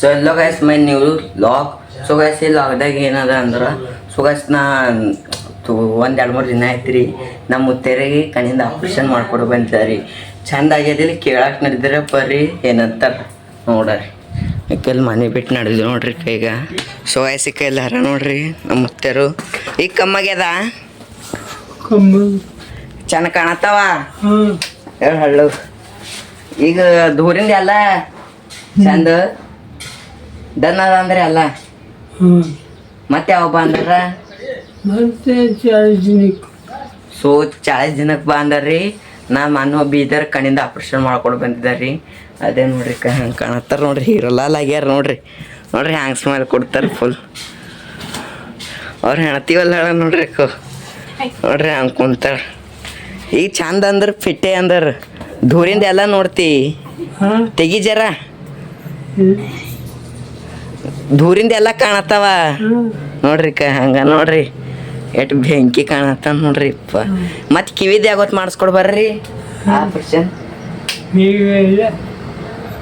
So ಎಲ್ಲ guys my new lock so guys ಈ ಲಾಕ್ದಾಗ ಏನದ ಅಂದ್ರೆ ಸೊ ಗೈಸ್ ನಾ ಒಂದು ಎರಡು ಮೂರು ದಿನ ಆಯ್ತು ರೀ ನಮ್ಮ ಮುತ್ತೇರಿಗೆ ಕಣ್ಣಿಂದ ಆಪ್ರೇಷನ್ ಮಾಡ್ಕೊಡು ಬಂದಿದ್ದಾರೆ ಚಂದ ಆಗ್ಯದಿಲ್ಲ ಕೇಳಕ್ಕೆ ನಡೆದ್ರೆ ಬರ್ರಿ ಏನಂತಾರೆ ನೋಡ್ರಿ. ಕೈಲಿ ಮನೆ ಬಿಟ್ಟು ನಡೆದು ನೋಡ್ರಿ ಕೈಗ. ಸೊ ಗೈಸ್ ಈ ಕೈಲಿ ಹರ ನೋಡ್ರಿ ನಮ್ಮ ಮುತ್ತೇರು. ಈಗ ಕಮ್ಮಾಗ್ಯದ ಕಮ್ಮ. ಚೆನ್ನ ಕಾಣತ್ತವ? ಹಳ್ಳು. ಈಗ ದೂರಿಂದ ಎಲ್ಲ ಚಂದ? ಅದ ಅಂದ್ರೆ ಅಲ್ಲ? ಮತ್ತೆ ಯಾವ ಅಂದ್ರ? ಮತ್ತೆ ಚಾರ್ಜಿನಿಕ್ ಸೊ ಚಾಳಿಸ್ ದಿನಕ್ಕೆ ಬಂದಾರ್ರಿ ನಾ ಮನೋ ಬೀದರ್ ಕಣ್ಣಿಂದ ಆಪ್ರೇಷನ್ ಮಾಡ್ಕೊಂಡು ಬಂದಿದ್ದಾರ್ರಿ. ಅದೇ ನೋಡ್ರಿ ಕ ಹಂಗೆ ಕಾಣತ್ತಾರ ನೋಡ್ರಿ ಹೀರೋಲಾಲ್ ಆಗ್ಯಾರ ನೋಡ್ರಿ. ನೋಡ್ರಿ ಹ್ಯಾಂಗ್ ಸ್ಮೈಲ್ ಕೊಡ್ತಾರೆ ಫುಲ್ ಅವ್ರು ಹೆಣತಿವಲ್ಲ ಹೇಳ ನೋಡ್ರಿ ನೋಡ್ರಿ ಹಂಗೆ ಕುಂತಾರ ಈಗ ಚಂದ ಅಂದ್ರೆ ಫಿಟ್ಟೆ ಅಂದ್ರೆ. ದೂರಿಂದ ಎಲ್ಲ ನೋಡ್ತಿ. ತೆಗಿ ಜರ. ದೂರಿಂದ ಎಲ್ಲ ಕಾಣತ್ತವ. ನೋಡ್ರಿ ಕ ಹಂಗ ನೋಡ್ರಿ. ಎಟ್ ಬೆಂಕಿ ಕಾಣತ್ತ ನೋಡ್ರಿ ಇಪ್ಪ. ಮತ್ತೆ ಕಿವಿದ ಯಾವತ್ ಮಾಡಿಸ್ಕೊಡ್ ಬರ್ರಿ? ಆಪರೇಷನ್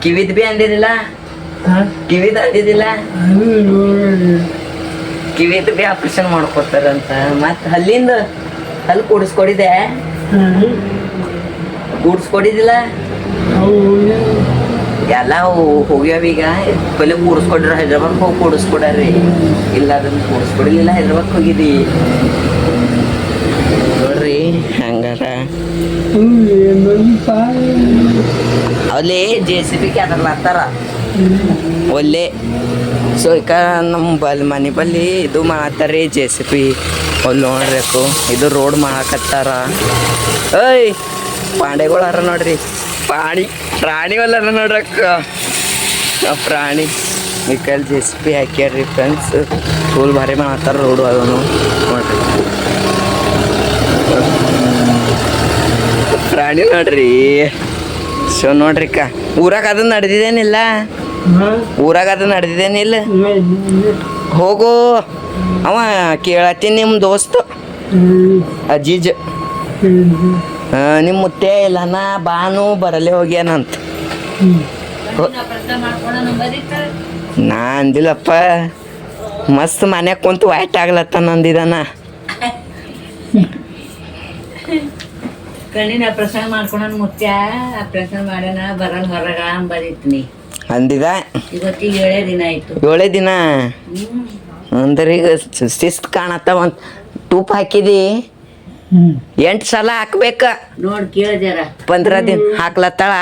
ಕಿವಿದ್ ಬಿ ಅಂದಿದಿಲ್ಲ ಕಿವಿದ ಅಂದಿದಿಲ್ಲ ಕಿವಿದ ಬಿ ಆಪರೇಷನ್ ಮಾಡ್ಕೊತಾರಂತ. ಮತ್ ಅಲ್ಲಿಂದ ಅಲ್ಲಿ ಕೂಡಿಸ್ಕೊಡಿದೆ? ಕೂಡಿಸ್ಕೊಡಿದಿಲ್ಲ? ಎಲ್ಲ ಹೋಗ್ಯಾವ ಈಗ. ಪೆಲೆ ಕೂಡಿಸ್ಕೊಡ್ರಿ ಹೈದ್ರಾಬಾದ್ ಹೋಗಿ ಕೂಡಿಸ್ಕೊಡ್ರಿ ಇಲ್ಲ ಅದನ್ನ ಕೂಡಿಸ್ಕೊಡಿಲಿಲ್ಲ ಹೈದ್ರಾಬಾದ್ ಹೋಗಿದ್ದಿ. ನೋಡ್ರಿ, ಹಂಗಾರ. ಅಲ್ಲಿ ಜೆ ಸಿ ಬಿ ಕ್ಯಾದರ್ಲ ಒಲ್ಲೆ. ಸೊ ಈಗ ನಮ್ಮ ಬಲ್ ಮನೆ ಬಲ್ಲಿ ಇದು ಮಾಡತ್ತಾರ್ರಿ ಜೆ ಸಿ ಪಿ ಅಲ್ಲಿ ನೋಡ್ಬೇಕು ಇದು ರೋಡ್ ಮಾಡಕತ್ತಾರ. ಏಯ್ ಪಾಂಡೆಗಳು ಅರ ನೋಡ್ರಿ. ಪ್ರಾಣಿ ಪ್ರಾಣಿಗಳರ ನೋಡ್ರಕ್ಕ ಆ ಪ್ರಾಣಿ ಮಿಕ್ಕಲ್ ಕೈಲಿ ಜೆ ಸಿ ಪಿ ಹಾಕ್ಯಾರ್ರಿ ಫ್ರೆಂಡ್ಸ್ ಫುಲ್ ಭಾರಿ ಮಾಡತ್ತಾರ ರೋಡು ಅದನ್ನು ನೋಡ್ರಿ. ಪ್ರಾಣಿ ನೋಡ್ರಿ. ಸೊ ನೋಡ್ರಿ ಅಕ್ಕ. ಊರಾಗ ಅದು ನಡೆದಿದ್ದೇನಿಲ್ಲ ಊರಾಗ ಅದು ನಡೆದಿದ್ದೇನಿಲ್ಲ ಹೋಗು. ಅವ ಕೇಳತ್ತೀನಿ ನಿಮ್ಮ ದೋಸ್ತು. ಅಜೀಜ್. ನಿಮ್ಮ ಮುತ್ತೆ ಇಲ್ಲನ ಬಾನು ಬರಲೇ ಹೋಗ್ಯಾನಂತ ನಾ ಅಂದಿಲ್ಲಪ್ಪ ಮಸ್ತ್ ಮನ್ಯಾಗ ಕುಂತು ವೈಟ್ ಆಗ್ಲತ್ತ ನಂದಿದನ ಕಣ್ಣಿನ ಪ್ರಸಂಗ ಮಾಡ್ಕೊಂಡ್ ಮುತ್ಯ ಪ್ರಸಂಗ ಮಾಡ್ಯಾನ ಬರಲ್ ಹೊರಗ ಬರೀತೀನಿ ಅಂದಿದ? ಇವತ್ತಿಗೆ ಏಳೇ ದಿನ ಆಯ್ತು. ಏಳೇ ದಿನ. ಅಂದ್ರೆ ಈಗ ಶಿಸ್ತು ಕಾಣತ್ತ ಒಂದು ಟೂಪ್ ಹಾಕಿದಿ? ಎಂಟು ಸಲ ಹಾಕ್ಬೇಕ. ನೋಡಿ ಕೇಳಿದ್ಯಾರ. ಪಂದ್ರ ದಿನ ಹಾಕ್ಲತ್ತಾಳ?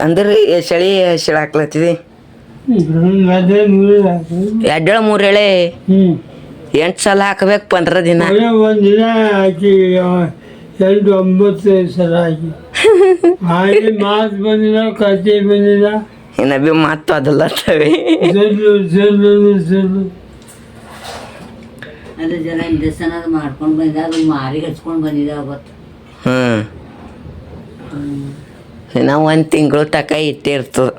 ಅಂದ್ರೆ ಚಳಿ ಚಳಿ ಹಾಕ್ಲತ್ತಿದಿ? ಎಡ್ಡೇಳು ಮೂರೇಳೆ? ಎಂಟು ಸಲ ಹಾಕ್ಬೇಕು ಪಂದ್ರ ದಿನ. ಒಳ್ಳೆ ಒಂದು ದಿನ ಹಾಕಿ ಎರಡು ಒಂಬತ್ತು ಸಲ ಆಗಿ ಹಾಗೆ ಮಾತು ಬಂದಿಲ್ಲ ಕತೆ ಬಂದಿಲ್ಲ. ಇನ್ನ ಬಿ ಮಾತು ಅದಲ್ಲತ್ತವೆ ಜಲ್ಲು ಜಲ್ಲು ಜಲ್ಲು. ಅದು ಜನ ಇಂಜೆಕ್ಷನ್ ಅದು ಮಾಡ್ಕೊಂಡು ಬಂದಿದ್ದ ಅದು ಮಾರಿಗೆ ಹಚ್ಕೊಂಡು ಬಂದಿದ್ದ ಅವತ್ತು. ಹ್ಞೂ ಇನ್ನ ಒಂದು ತಿಂಗಳು ತಕ ಇಟ್ಟಿರ್ತದೆ?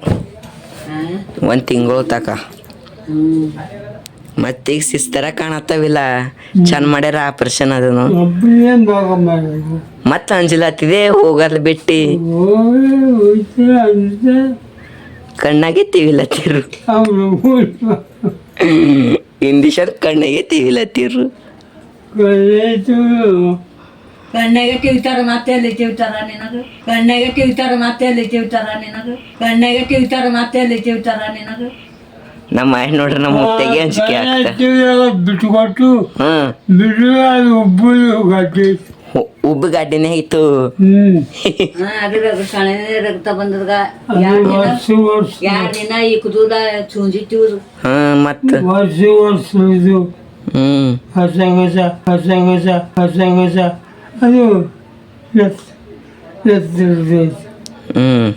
ಒಂದು ತಿಂಗಳು ತಕ. ಮತ್ತೀಗ ಸಿಸ್ತರ ಕಾಣತ್ತವಿಲ್ಲ. ಚಂದ ಮಾಡ್ಯಾರ ಆಪರೇಷನ್ ಅದನ್ನು. ಮತ್ತ ಅಂಜಿಲತ್ತಿದೆ ಹೋಗಲ್ ಬಿಟ್ಟಿ. ಕಣ್ಣಾಗೆ ತಿವಿಲತ್ತಿರು ಅವನು ಕಣ್ಣಾಗೆ ತಿವಿಲತ್ತಿರು ಕಣ್ಣಾಗೆ ತಿವಿತಾರ ಮತ್ತೆ ಅಲ್ಲಿ ತಿವಿತಾರ ನಿನಗ? ಕಣ್ಣಾಗೆ ತಿವಿತಾರ ಮತ್ತೆ ಅಲ್ಲಿ ತಿವಿತಾರ ನಿನಗ? ಕಣ್ಣಾಗೆ ತಿವಿತಾರ ಮತ್ತೆ ಅಲ್ಲಿ ತಿವಿತಾರ ನಿನಗ? ನಮ್ಮ ಆಯ್ತು ನೋಡ್ರಿ ನಮ್ಮ ಮುತ್ತೆಗೆ ಅಂಜಿಕೆ ಆಗ್ತ ಬಿಟ್ಕೊಟ್ಟು ಹ್ಮ್ ಬಿಡು ಅದು ಉಬ್ಬು ಗಟ್ಟಿ ಉ- ಉಬ್ಬು ಗಾಡಿನೇ ಇತ್ತು. ಹ್ಮ್. ಮತ್ತ? ವರ್ಷ ವರ್ಷ ಇದು. ಹ್ಮ್. ಹೊಸ ಹೊಸ ಹೊಸ ಹೊಸ ಹೊಸ ಹೊಸ. ಅದು ಹ್ಮ್.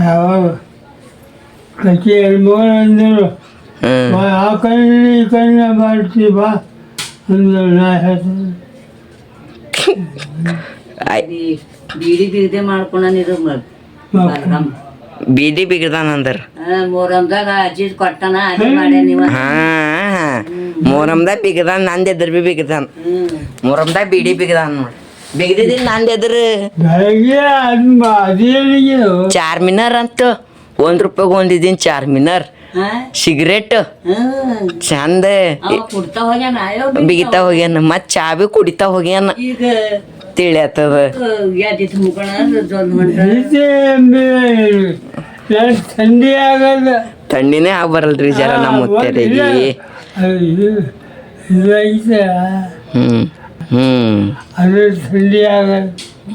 ಯಾವಾಗ? ಎರಡು ಮೂರು ಅಂದರು ಆ ಕಣ್ಣು ಈ ಕಣ್ಣ ಮಾಡ್ತೀವಿ ಬಾ ಅಂದರು ನಾ ಹೇಳ್ತೀನಿ ಬೀಡಿ ಬಿಗದೆ ಮಾಡ್ಕೊಂಡ ಬಲರಾಮ್. ಬೀದಿ ಬಿಗದಾನ ಅಂದ್ರ. ಅಜ್ಜಿದ್ ಅಜ್ಜಿ ಕೊಟ್ಟನ ಅಜ್ಜಿ ಮಾಡ್ಯ ನೀವ. ಹಾ ಮೂರಮ್ದಾಗ ಬಿಗದಾನ ನಂದ ಎದ್ರ ಬಿ ಬಿಗದಾನ. ಹ್ಮ್. ಬೀಡಿ ಬಿಗದಾನ ನೋಡಿ. ಬಿಗದಿದ್ದೀನಿ ನಂದ ಎದ್ರ ಬೆಳಗ್ಗೆ ಅದು ಅದೇನಿಗೆ? ಚಾರ್ ಮಿನಾರ್ ಅಂತ. ಒಂದ್ ರೂಪಾಯಿಗೆ ಒಂದಿದ್ದೀನಿ ಚಾರ್ ಮಿನಾರ್. ಹಾ? ಸಿಗರೇಟ್ ಹ್ಮ್ ಚಂದ. ಅವ ಕುಡ್ತಾ ಹೋಗ್ಯಾನ ಅಯ್ಯೋ ಬಿಗಿತಾ ಹೋಗ್ಯಾನ ಮತ್ ಚಾ ಬಿ ಕುಡಿತಾ ಹೋಗ್ಯಾನ. ಈಗ ತಿಳಿಯತ್ತದ ಯಾದಿತ್ತು ಮುಖಣ ಜೊಲ್ ಹೊಂಟ. ಥಂಡಿ ಆಗಲ್ಲ ಥಂಡಿನೇ ಆಗ್ ಬರಲ್ರಿ ಜರ ನಮ್ಮ ಮುತ್ತರಿಗೆ ಇದೈತೆ ಹ್ಮ್ ಹ್ಮ್. ಅದು ಥಂಡಿ ಆಗಲ್ಲ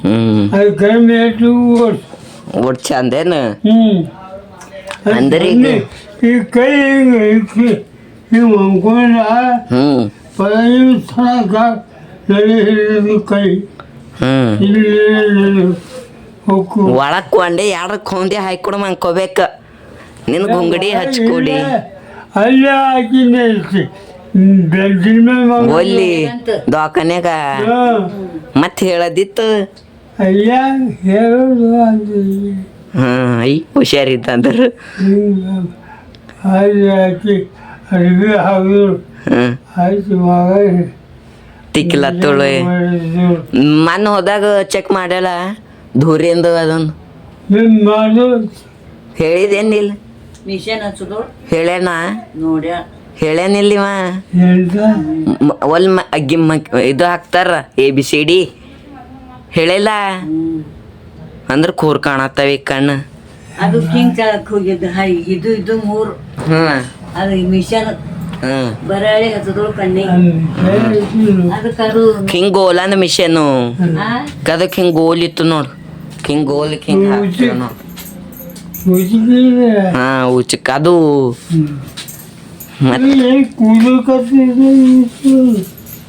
ಹ್ಮ್. ಅದು ಕಡಿಮೆ ಆಯ್ತು ಓಡ್ಸು ಒಟ್ ಚಂದೇನ? ಹ್ಮ್. ಅಂದ್ರೆ ಈಗ ಈ ಕೈ ಹಿಂಗೆ ಇಕ್ಕಿ ಹಿಂಗೆ ಅಂದ್ಕೊಂಡ ಹ್ಮ್. ಪದವಿ ತನಕ ನಡೆ ಹಿಡಿದು ಕೈ. ಹ್ಮ್. ಇಲ್ಲಿ ಹೊಕ್ಕು. ಒಳಗ್ ಕೊಂಡೆ ಎರಡು ಕೊಂದೆ ಹಾಕೊಡ ಮಂಕೋಬೇಕ ನಿನ್ ಗುಂಗಡಿ ಹಚ್ಕೊಡಿ. ಅಲ್ಲೇ ಹಾಕಿದ್ದೆ ಬೆಳ್ದಿನ ಮೇಲೆ ಮಗ- ಒಲ್ಲಿ ದವಾಖಾನ್ಯಾಗ ಹಾ. ಮತ್ ಹೇಳದಿತ್ತು. ಅಯ್ಯ ಹೇಳೋದು ಹ್ಮ್, ಐ ಹುಷಾರಿತ್ತಂದ್ರ ಅಂದರು ಅಲ್ಲಿ ಹಾಕಿ ಅಡುಗೆ ಹಾಕಿದ್ರು ಹ್ಮ್. ಆಯ್ತು ಮಗ ತಿಕ್ಲತ್ತಳು ಮಾಡಿದ್ರು ಮನ್ ಹೋದಾಗ ಚೆಕ್ ಮಾಡ್ಯಾಳ ಧೂರಿಂದ ಅದೊಂದು. ನಿಮ್ಮ ಹೇಳಿದೇನಿಲ್ಲ. ಮಿಷನ್ ಹಚ್ಚುದು ಹೇಳ್ಯಾನ? ನೋಡ್ಯ ಹೇಳ್ಯಾನಿಲ್ಲಿವ ಹೇಳ್ದ ಮ- ಒಲ್ ಮ, ಅಗ್ಗಿ ಇದು ಹಾಕ್ತಾರ ಎ ಬಿ ಸಿ ಡಿ ಹೇಳಿಲ್ಲ? ಅಂದ್ರ ಕೂರ್ ಕಾಣತ್ತವ ಈ ಕಣ್ಣು. ಅದು ಹಿಂಗ್ ತಳಕ್ ಹೋಗಿದ್ದು ಹೈ ಇದು ಇದು ಮೂರು. ಹ್ಮ್ ಅದು ಮಿಷನ್. ಹ್ಮ್ ಬರಳಿ ಹಚ್ಚುದು ಕಣ್ಣಿಗೆ ಅದಕ್ಕೆ ಅದು ಹಿಂಗ್ ಗೋಲಂದ ಮಿಷನು ಆ? ಅದಕ್ಕೆ ಹಿಂಗ್ ಗೋಲ್ ಇತ್ತು ನೋಡು. ಹಿಂಗ್ ಗೋಲ್ ಹಿಂಗ್ ಹಾಕ್ತೀವಿ ನೋಡು. ಮುಚ್ಚಿದ್ರೆ ಹಾ ಉಚ್ಚಕ್ ಅದು ಮತ್ ಕೂದಲು ಕತ್ತಿದ್ರೆ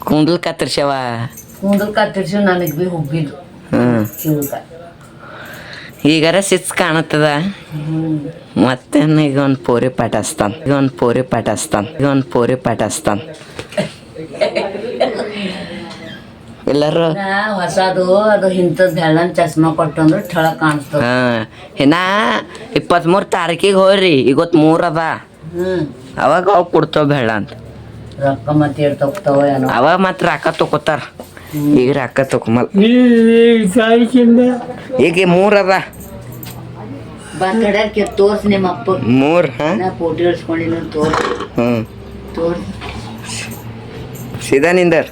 ಕುಂಡ್ಲ್ ಕತ್ತರ್ಸ್ಯವ. ಕೂದಲು ಕತ್ತರಿಸಿ ನನಗೆ ಬಿ ಹುಬ್ಬಿದ್ದು. ಹ್ಮ್ ಕಿವುಗ ಈಗಾರ ಸಿಚ್ ಕಾಣತ್ತದ? ಮತ್ತೆ ಈಗ ಒಂದು ಪೋರಿ ಪಟಾಸ್ತಾನ. ಈಗ ಒಂದು ಪೂರಿ ಪಟಾಸ್ತಾನ. ಈಗ ಒಂದು ಪೂರಿ ಪಟಾಸ್ತಾನ. ಎಲ್ಲರೂ? ಹೊಸದು ಅದು ಇಂಥದ್ದು ಬೆಳ್ಳನ್ ಚಸ್ಮಾ ಕೊಟ್ಟಂದ್ರೆ ಛಳ ಕಾಣಿಸ್ತದ ಹಾಂ. ಇನ್ನ ಇಪ್ಪತ್ಮೂರು ತಾರೀಕಿಗೆ ಹೋಗ್ರಿ. ಇವತ್ತು ಮೂರು ಅದ. ಅವಾಗ ಅವು ಕೊಡ್ತಾವ ಬೇಡ ಅಂತ ರೊಕ್ಕ ಮತ್ತೆ ಏಟ್ ತಗೋತಾವ ಏನೋ. ಅವಾಗ ಮತ್ತೆ ರೊಕ್ಕ ತಗೋತಾರ. ಈಗ ಅಕ್ಕ ತಾರೀಕಿಂದ ಈಗ ಮೂರು ಅದ ಬರ್ತಡೇ ತೋರ್ಸ್ ನಿಮ್ಮ ಅಪ್ಪ ಮೂರು ಹಾ? ನಾ ಫೋಟೋ ಇಡ್ಸ್ಕೊಂಡಿನ ತೋರ್ಸ್. ಹ್ಞೂ. ತೋರ್ಸ್. ಸೀದಾ ನಿಂದರ್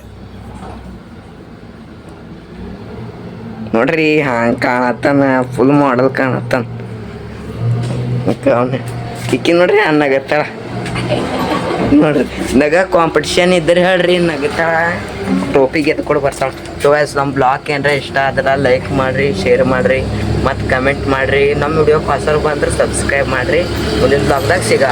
ನೋಡ್ರಿ ಹಂಗೆ ಕಾಣತ್ತಾನ ಫುಲ್ ಮಾಡಲ್ ಕಾಣತ್ತಾನ. ಅವನ. ಇಕ್ಕಿ ನೋಡ್ರಿ ಅನ್ನಾಗತ್ತಳ ನಗತ್ತಾಳ ನೋಡ್ರಿ. ನಗ ಕಾಂಪಿಟಿಷನ್ ಇದ್ರೆ ಹೇಳ್ರಿ ನಗತಾ ಟೋಪಿ ಗೆದ್ದು ಬರ್ತಾಳ ಸೊ ಎಸ್ ನಮ್ಮ ಬ್ಲಾಗ್ ಏನರ ಇಷ್ಟ ಆದ್ರೆ ಲೈಕ್ ಮಾಡಿರಿ ಶೇರ್ ಮಾಡಿರಿ, ಮತ್ತು ಕಮೆಂಟ್ ಮಾಡಿರಿ. ನಮ್ಮ ವಿಡಿಯೋ ಹೊಸರು ಬಂದ್ರೆ ಸಬ್ಸ್ಕ್ರೈಬ್ ಮಾಡಿರಿ. ಮುಂದಿನ ಬ್ಲಾಗ್ದಾಗ ಸಿಗ.